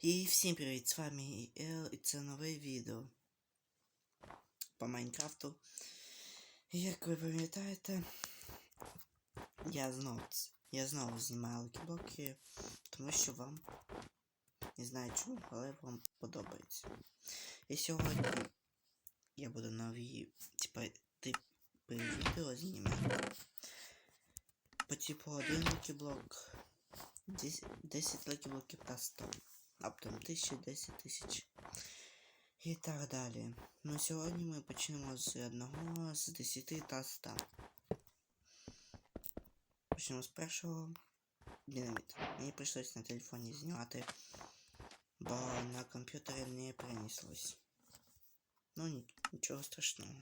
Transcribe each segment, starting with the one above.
І всім привіт, з вами Ел, і це нове відео по Майнкрафту. Як ви пам'ятаєте, я знову, я знову знімаю лукіблоки, тому що вам не знаю чому, але вам подобається. І сьогодні я буду нові типа, типи відео знімати. По типу один лукіблок, 10 лукіблоків та 100 а потім 1000, 10 тисяч і так далі. Ну сьогодні ми почнемо з одного, з 10 та 100. Почнемо з першого динаміт. Мені прийшлось на телефоні знімати, бо на комп'ютері не перенеслось. Ну ні- нічого страшного.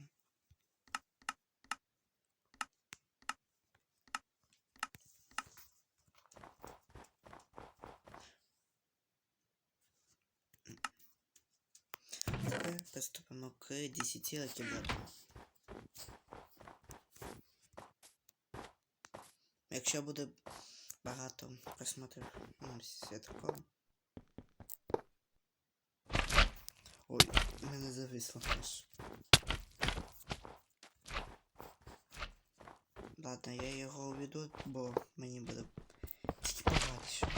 Тепер приступимо к 10 лакіблокам. Якщо буде багато просмотрів ну, все. Ой, мене зависло теж. Ладно, я його уведу, бо мені буде тільки багатше.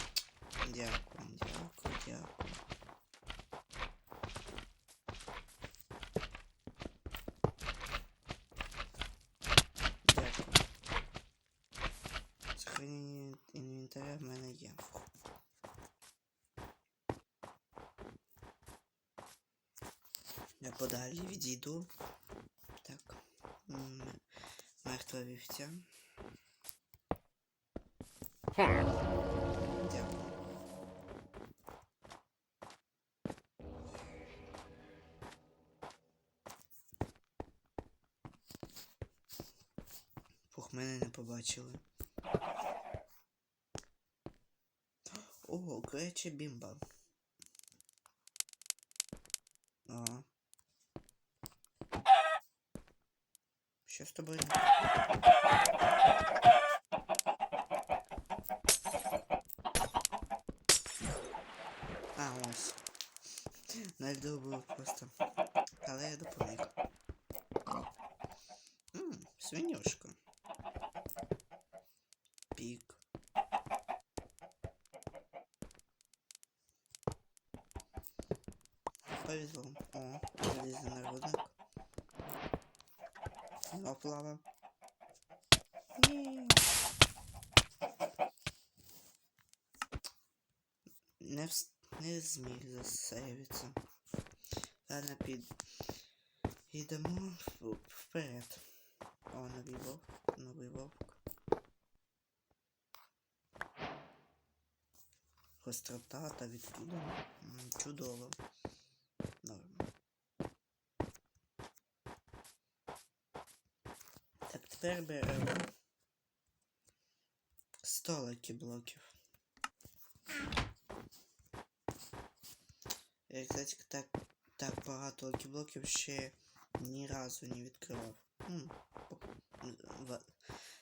Дякую, дякую, дякую. Дякую. Сохранення інвентаря в мене є. Я подалі відійду. Так. Мертва вівця. Дякую. Фух, мене не побачили. О, крече бімба. Що з тобою? А, ось. На льду був просто. Але я допоміг. Не, вс... не зміг засейвитися. Ладно, під... Йдемо вперед. О, новий вовк, новий вовк. Гострота та відкидання. Чудово. Норм. Так, тепер беремо 100 лакі блоків. Я, кстати, так, так багато лакіблоків ще ні разу не відкривав. М, по- в-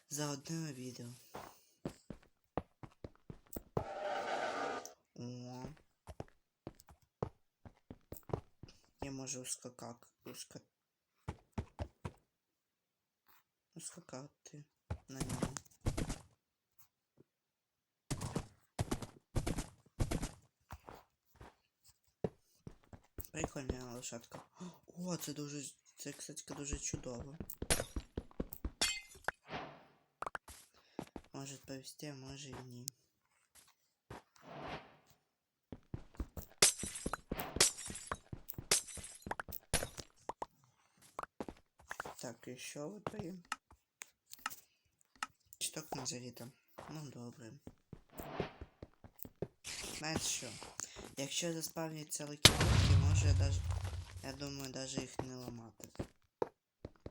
За одне відео. О. Я можу ускакати. Уска... Ускакати на ньому. лошадка. О, це дуже. Це, кстати, дуже чудово. Може повести, а може і ні. Так, і що випаємо? Читок Назаріта. Ну, добре. Знаєте що? Якщо заспавняться лакіблоки, може даже... Я думаю, даже їх не ламати.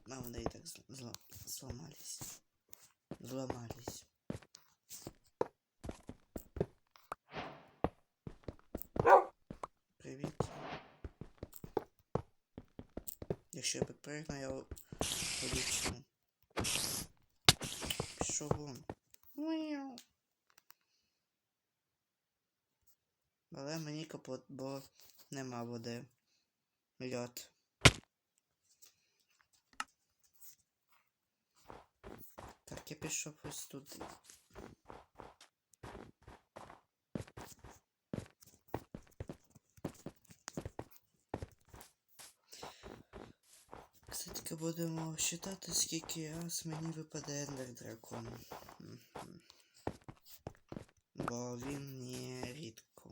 А вони і так зл... зл... зламались. Зламались. Привіт. Якщо я підпригну, я полічу. Пішов вон. Але мені капот, бо нема води. Льот. Так, я пішов ось тут. Кстати, будемо считати, скільки раз мені випаде дракон. Бо він не рідко.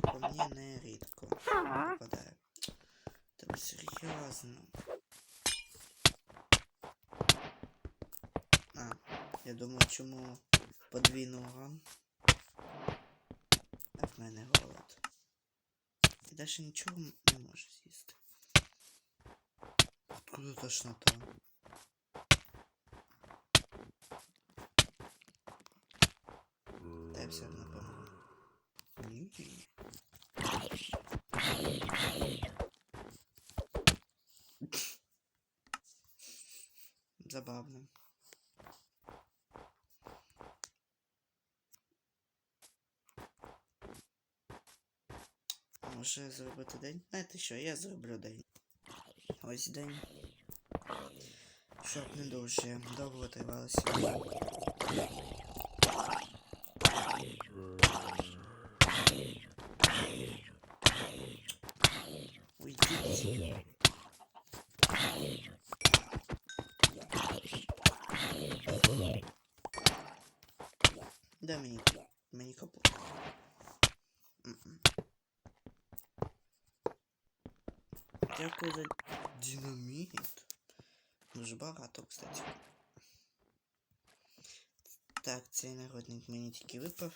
По мені не рідко випадає. Та серйозно. А, я думаю, чому подвійний урон. А в мене голод. І навіть нічого не можу з'їсти. Откуда тошнота? Дай все одно помогу. Ні. Забавно. Може зробити день? Знаєте що, я зроблю день. Ось день. Щоб не дуже довго тривалося. Да мені, мені капут. Дякую за динаміт. Дуже багато, кстати. Так, цей народник мені тільки випав.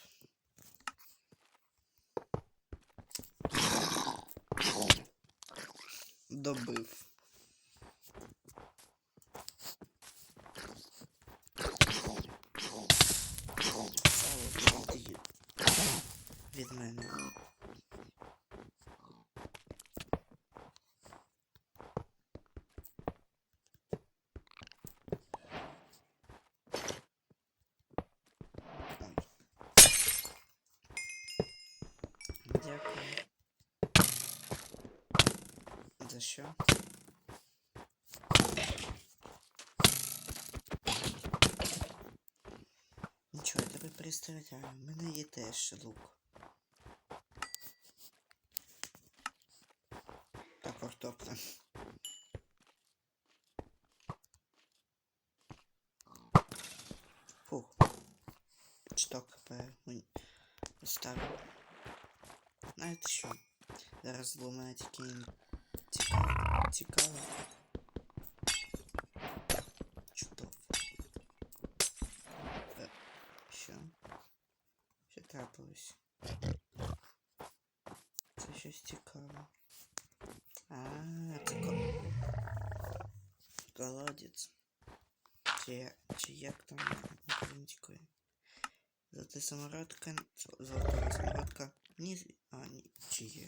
Добив. Сало від, від мене. За що? Нічого, я тебе пристріляю. У мене є теж лук. картопля. Фух. Шток поставив. Знаєте що? Зараз було мене тільки цікаво. Цікаво. Чудово. Е, Що? Що трапилось? Це щось цікаве. А, це ко... колодець. Чи, чи там українською? Золота самородка, золота самородка. Ні, а, ні, чи є.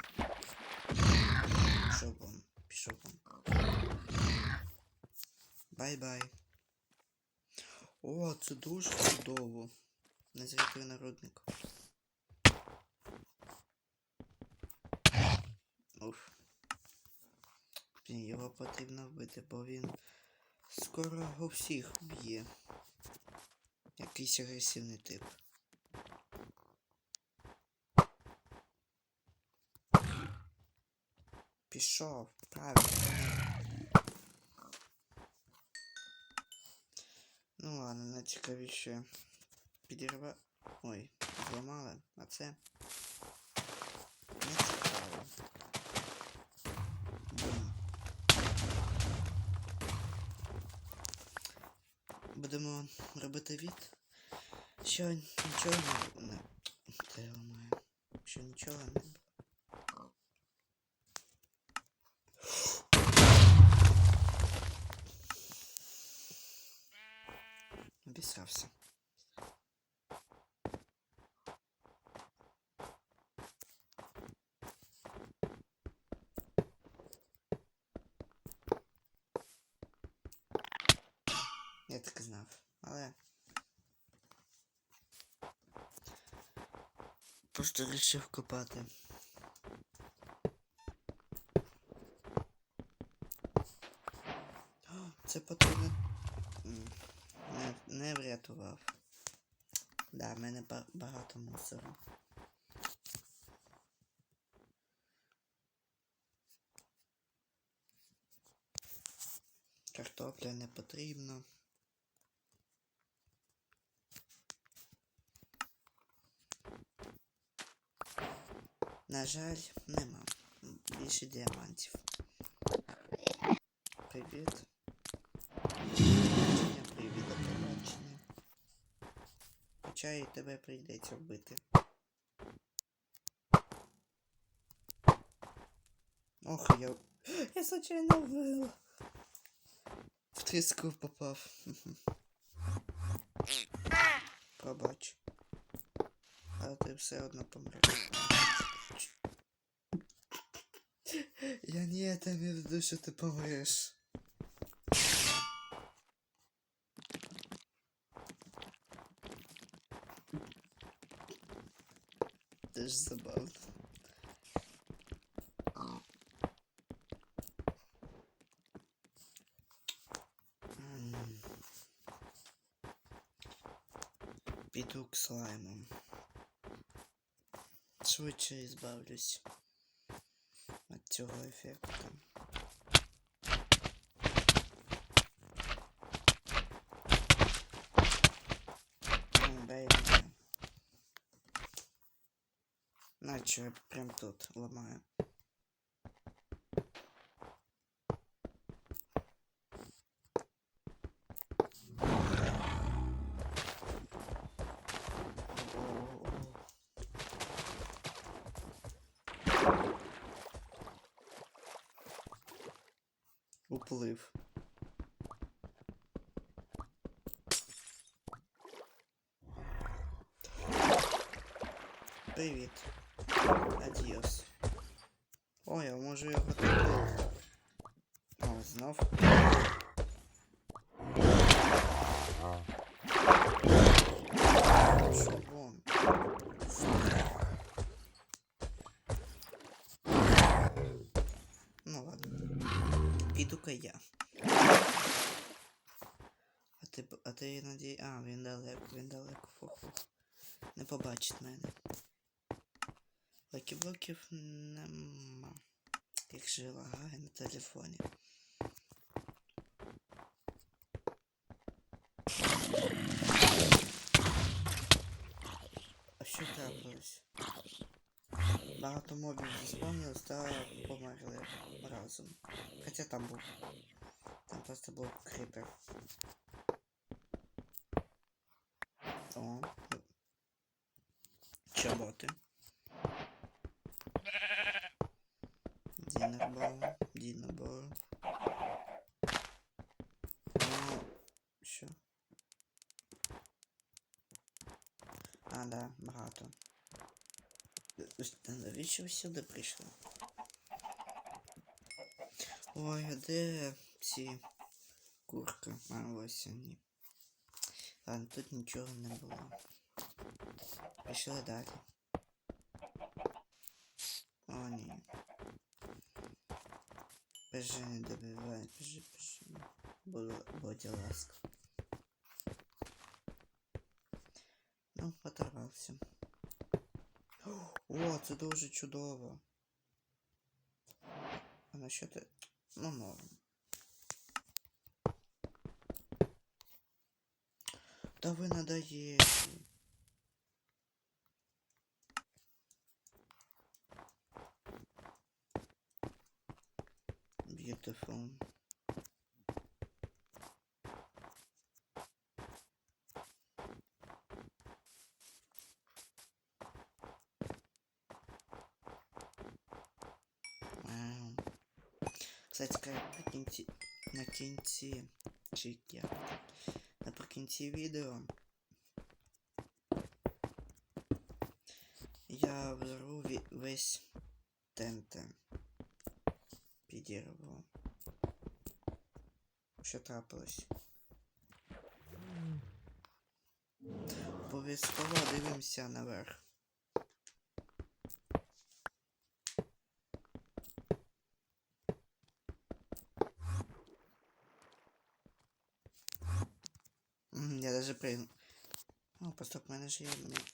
Пішов. Бай-бай. О, це дуже чудово. Назрітий народник. Його потрібно вбити, бо він скоро у всіх б'є. Якийсь агресивний тип. Пішов, правильно. Ну ладно, найцікавіше підірва. Ой, зламали, а це не цікаво. Бум. Будемо робити від, що нічого не не. Та я. Що нічого не. Обісрався. Я так і знав, але. Просто вирішив копати. Це потрібно. Не, не врятував. Да, в мене ба- багато мусору. Картопля не потрібно. На жаль, нема. Більше діамантів. Привіт. Привіт, до побачення. Хоча і тебе прийдеться вбити. Ох, я. Я случайно вбив. В тріску попав. Пробач. Але ти все одно помреш. Я не это имею в виду, что ты помоешь. Даже забавно. Иду к слаймам. Швидше избавлюсь. Цього ефекту. Наче прям тут ламаю. Уплив. Привіт. Адіос. Ой, я можу його тут. О, знов. Піду-ка я. А ти, а ти надій... А, він далеко, він далеко, Фух, фух. Не побачить мене. Лакіблоків нема. Як же лагає на телефоні. А що трапилось? Багато мобів заспавнилось та померли разом. Хоча там був. Там просто був кріпер. О. Чоботи. Дінербол. Дінербол. Ну, що? А, да, багато. Та Навіщо ви сюди прийшли? Ой, а де ці курка? А, ось вони. Ладно, тут нічого не було. Пішли далі. О, ні. Бежи, не добивай, бежи, бежи. Буду, будь ласка. Ну, оторвався. О, це дуже чудово. А на що ти? Ну, норм. Та ви надоєте. Beautiful. Вау. Кстати, ка- наприкінці, на кінці, чи як, наприкінці відео я взорву весь ТНТ. Підірву. Що трапилось? Обов'язково дивимося наверх. Прыгну. О, поступ, в мене ж є. мі-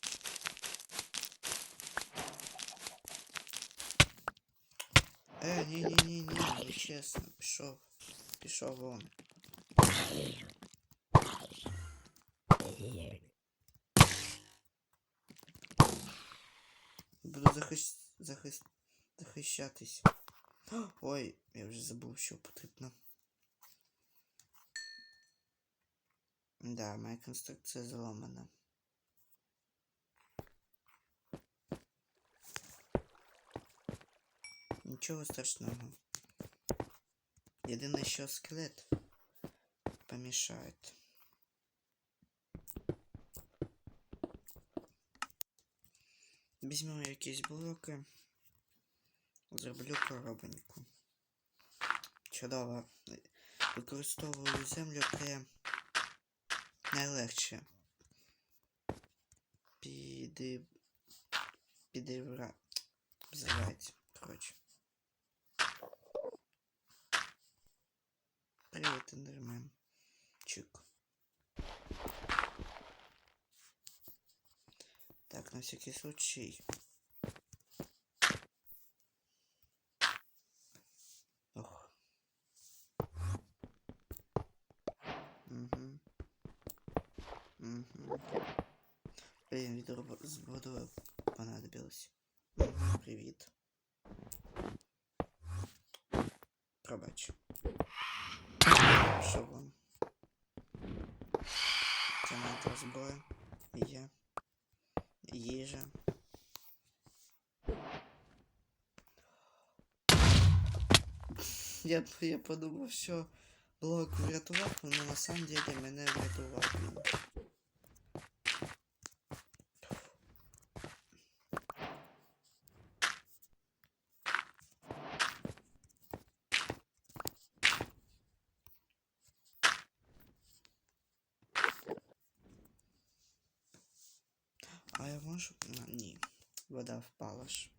Е, ні, ні, ні, ні, не чесно, пішов. Пішов вон. Буду захищ... захис... захищатись. Ой, я вже забув, що потрібно. Да, моя конструкція зламана. Нічого страшного. Єдине, що скелет помішає. Візьмемо якісь блоки. Зроблю коробоньку. Чудово. Використовую землю це найлегше. Піди... Підивра... Взривається. Коротше. Привет, Эндермен. Чик. Так, на всякий случай. Мгм, Привет. Пробач. Що вам? Тянати зброю. Є. Їжа. Я, я подумав, що блок врятував, але на самом деле мене врятував він. А? А, ні. Вода впала ж.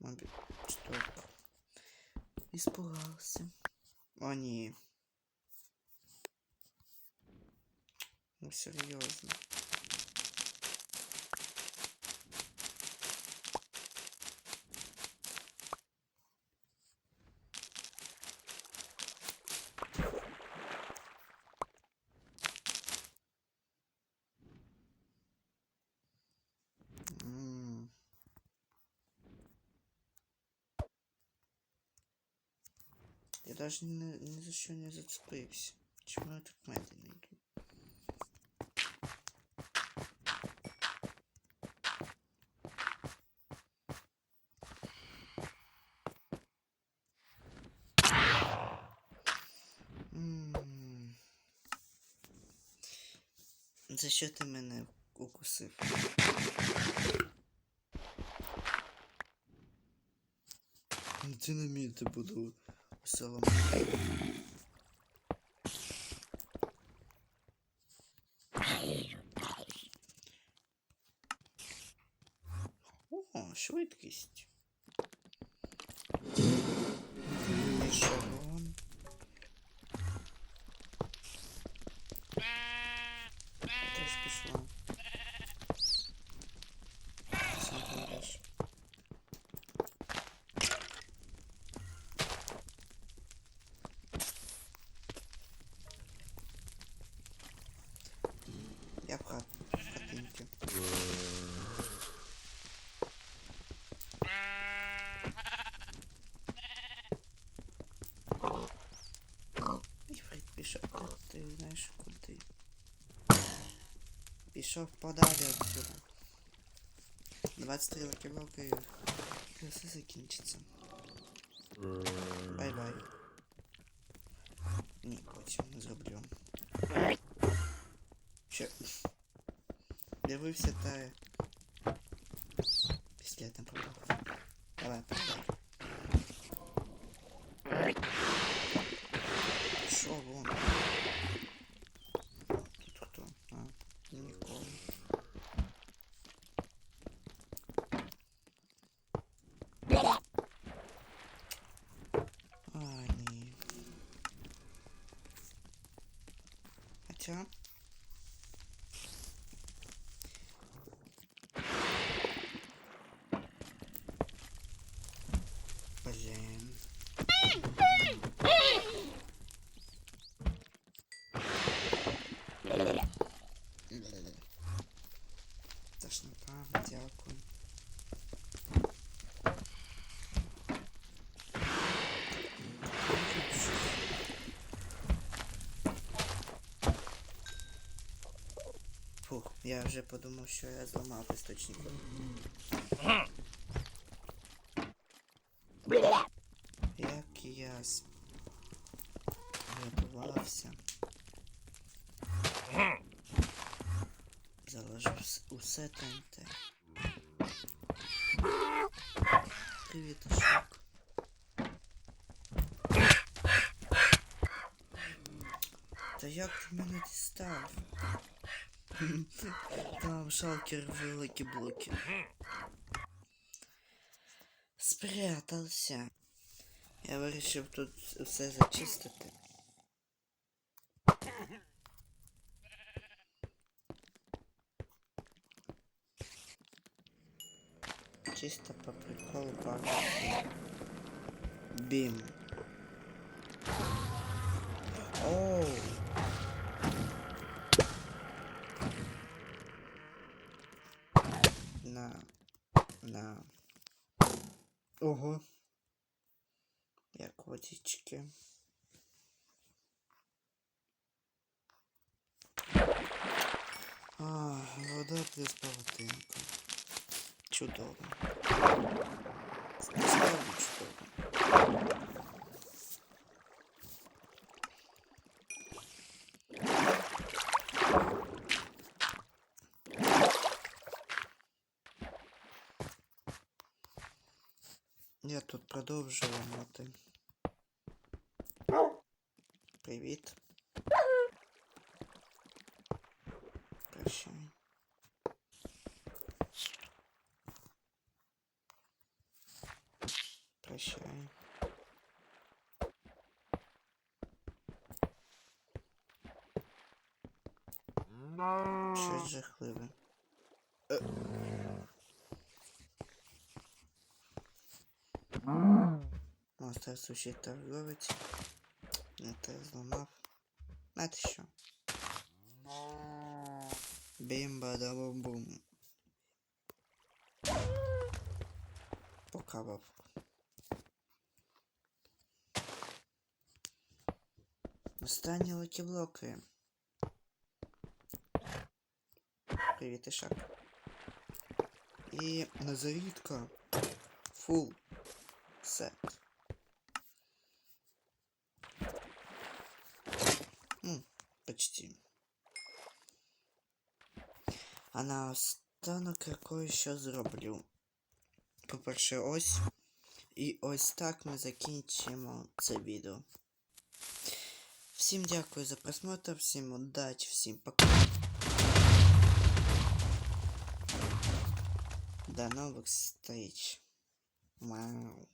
Мабуть, стоп. Испугался. О, ні. Ну, серйозно. Даже ни, ни за що не зацепився. Чому я так медленно йду? За що ти мене укусив? Динаміти буду селом. О, швидкість. пішов, ти, ти знаєш куди. Пішов подалі отсюда. 23 лакіровки і все закінчиться. Бай-бай. Ні, потім не зроблю. Що? Дивився та... життя. Я вже подумав, що я зламав істочник. Як я готувався. Заложив усе ТНТ. Привіт, Ашок. Та як ти мене дістав? Там шалкер великі блоки. Спрятався. Я вирішив тут все зачистити. Чисто по приколу пару. Бім. Оу. На. На. Ого. Як водички. А, вода плюс павутинка. Чудово. Чудово. Я тут продовжую. Привіт. Прощай. Прощай. Щось жахливе. Суші торговець. Не те зламав. Знаєте що? Бім бадабум бум. Пока бабку. Останні локіблоки. Привіт, Ішак. І назавітка. Фул наостанок я кое-що зроблю. По-перше, ось. І ось так ми закінчимо це відео. Всім дякую за просмотр, всім удачі, всім пока. До новых встреч. Вау.